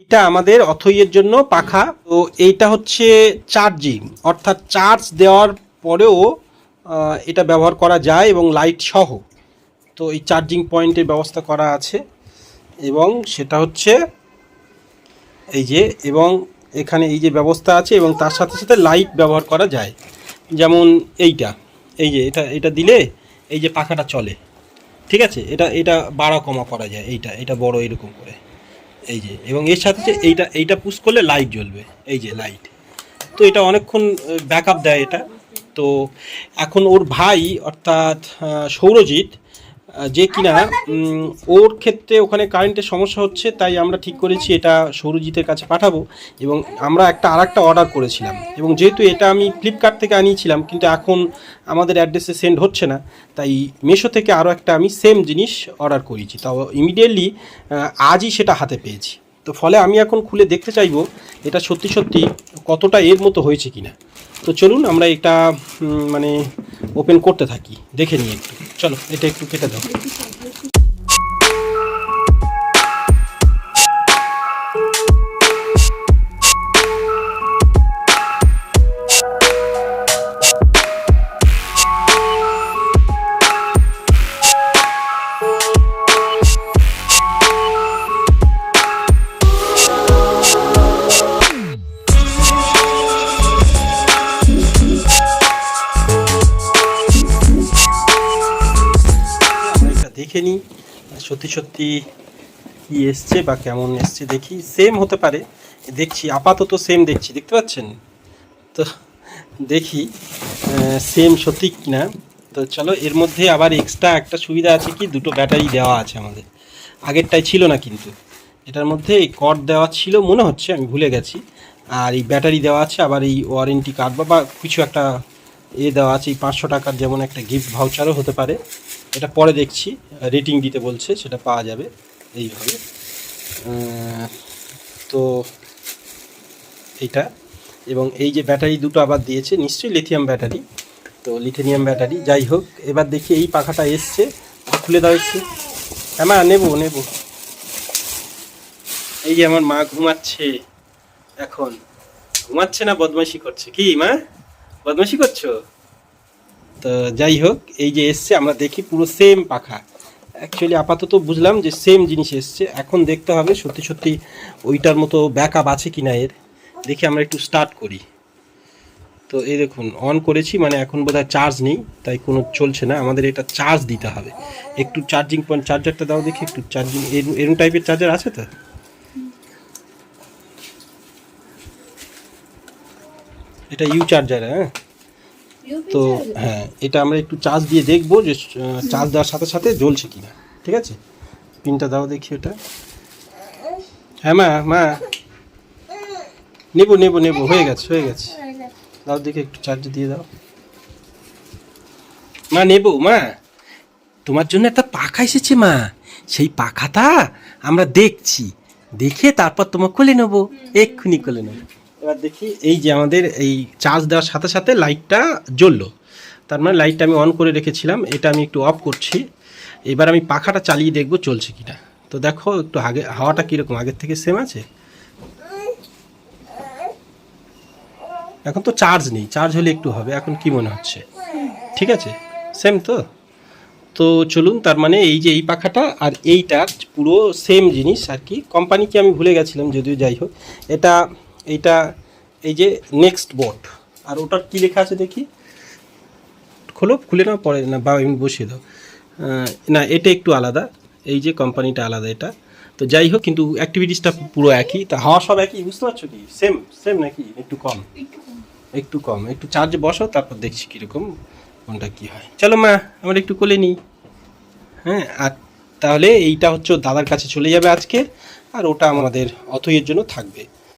এটা আমাদের অথইয়ের জন্য পাখা। তো এইটা হচ্ছে চার্জিং। অর্থাৎ চার্জ দেওয়ার পরেও এটা ব্যবহার করা যায় এবং লাইট সহ। তো এই চার্জিং পয়েন্টের ব্যবস্থা করা আছে। এবং সেটা হচ্ছে এই যে, এবং এখানে এই যে ব্যবস্থা আছে এবং তার সাথে সাথে লাইট ব্যবহার করা যায়। যেমন এইটা। এই যে, এটা এটা দিলে এই যে পাখাটা চলে। ঠিক আছে? এটা এটা বাড়া কমা করা যায়। এইটা, এটা বড় এরকম করে। এই যে, এবং এর সাথে যে এইটা এইটা পুশ করলে লাইট জ্বলবে। এই যে লাইট তো এটা অনেকক্ষণ ব্যাকআপ দেয় এটা। তো এখন ওর ভাই, অর্থাৎ সৌরজিৎ যে কিনা উম, ওর ক্ষেত্রে ওখানে কারেন্টের সমস্যা হচ্ছে তাই আমরা ঠিক করেছি এটা সৌরজিতের কাছে পাঠাবো এবং আমরা একটা আর একটা অর্ডার করেছিলাম। এবং যেহেতু এটা আমি ফ্লিপকার্ট থেকে আনিয়েছিলাম কিন্তু এখন আমাদের অ্যাড্রেসে সেন্ড হচ্ছে না তাই মেশো থেকে আরও একটা আমি সেম জিনিস অর্ডার করেছি। তাও ইমিডিয়েটলি আজই সেটা হাতে পেয়েছি। তো ফলে আমি এখন খুলে দেখতে চাইব এটা সত্যি সত্যি কতটা এর মতো হয়েছে কিনা। তো চলুন আমরা এটা মানে ওপেন করতে থাকি দেখে নিই একটু। চলো এটা একটু কেটে দাও। দেখে নিই। সত্যি সত্যি কি এসছে বা কেমন এসছে দেখি। সেম হতে পারে। দেখছি, আপাতত সেম দেখছি, দেখতে পাচ্ছেন? তো দেখি সেম সত্যি কিনা। তো চলো, এর মধ্যে আবার এক্সট্রা একটা সুবিধা আছে কি? দুটো ব্যাটারি দেওয়া আছে আমাদের। আগেরটাই ছিল না কিন্তু। এটার মধ্যে এই কর্ড দেওয়া ছিল, মনে হচ্ছে, আমি ভুলে গেছি। আর এই ব্যাটারি দেওয়া আছে, আবার এই ওয়ারেন্টি কার্ড বা কিছু একটা এ দেওয়া আছে, এই পাঁচশো টাকার যেমন একটা গিফট ভাউচারও হতে পারে। এটা পরে দেখছি রেটিং দিতে বলছে, সেটা পাওয়া যাবে এইভাবে। তো এইটা, এবং এই যে ব্যাটারি দুটো আবার দিয়েছে, নিশ্চয়ই লিথিয়াম ব্যাটারি তো লিথিয়াম ব্যাটারি যাই হোক, এবার দেখি এই পাখাটা এসছে খুলে দাও একটু। হ্যাঁ মা, নেব নেব। এই যে আমার মা ঘুমাচ্ছে, এখন। ঘুমাচ্ছে না, বদমাইশি করছে। কি, মা? বদমাইশি করছ? তো যাই হোক, এই যে এসছে, আমরা দেখি পুরো সেম পাখা। অ্যাকচুয়ালি আপাতত বুঝলাম যে সেম জিনিস এসছে। এখন দেখতে হবে সত্যি সত্যি ওইটার মতো ব্যাকআপ আছে কি না এর। দেখি আমরা একটু স্টার্ট করি। তো এই দেখুন অন করেছি মানে এখন বোধহয় চার্জ নেই, তাই কোনো চলছে না। আমাদের এটা চার্জ দিতে হবে। একটু চার্জিং পয়েন্ট চার্জারটা দাও দেখি, একটু চার্জিং এরম টাইপের চার্জার আছে তো? এটা ইউ চার্জার হ্যাঁ? তো হ্যাঁ এটা আমরা একটু চার্জ দিয়ে দেখব যে চার্জ দেওয়ার সাথে সাথে জ্বলছে কিনা ঠিক আছে? পিনটা দাও দেখি ওটা। হ্যাঁ মা মা। নেব নেব নেব হয়ে গেছে হয়ে গেছে। দাও দেখে একটু চার্জ দিয়ে দাও। মা নেব মা। তোমার জন্য একটা পাখা এসেছে মা। সেই পাখাটা আমরা দেখছি। দেখে তারপর তোমার কোলে নেব। এক্ষুনি কোলে নেব। এবার দেখি এই যে আমাদের এই চার্জ দেওয়ার সাথে সাথে লাইটটা জ্বললো। তার মানে লাইটটা আমি অন করে রেখেছিলাম, এটা আমি একটু অফ করছি। এবার আমি পাখাটা চালিয়ে দেখব চলছে কিনা। তো দেখো একটু আগে, হাওয়াটা কীরকম? আগের থেকে সেম আছে? এখন তো চার্জ নেই চার্জ হলে একটু হবে, এখন কি মনে হচ্ছে? ঠিক আছে সেম তো? তো চলুন, তার মানে এই যে এই পাখাটা আর এইটা পুরো সেম জিনিস আর কি। কোম্পানি কি আমি ভুলে গেছিলাম, যদিও যাই হোক, এটা এইটা, এই যে নেক্সট বোট আর ওটার কি লেখা আছে দেখি? খোলো, খুলে নাও, পরে না, বা এমনি বসিয়ে দাও। না, এটা একটু আলাদা। এই যে কোম্পানিটা আলাদা এটা। তো যাই হোক, কিন্তু অ্যাক্টিভিটিসটা পুরো একই। তা হাওয়া সব একই, বুঝতে পারছ কি? সেম সেম নাকি? একটু কম। একটু কম। একটু চার্জে বসো, তারপর দেখছি কীরকম, কোনটা কী হয়। চলো মা, আমরা একটু কোলে নিই। হ্যাঁ আর তাহলে এইটা হচ্ছে দাদার কাছে চলে যাবে আজকে। আর ওটা আমাদের অথইয়ের জন্য থাকবে।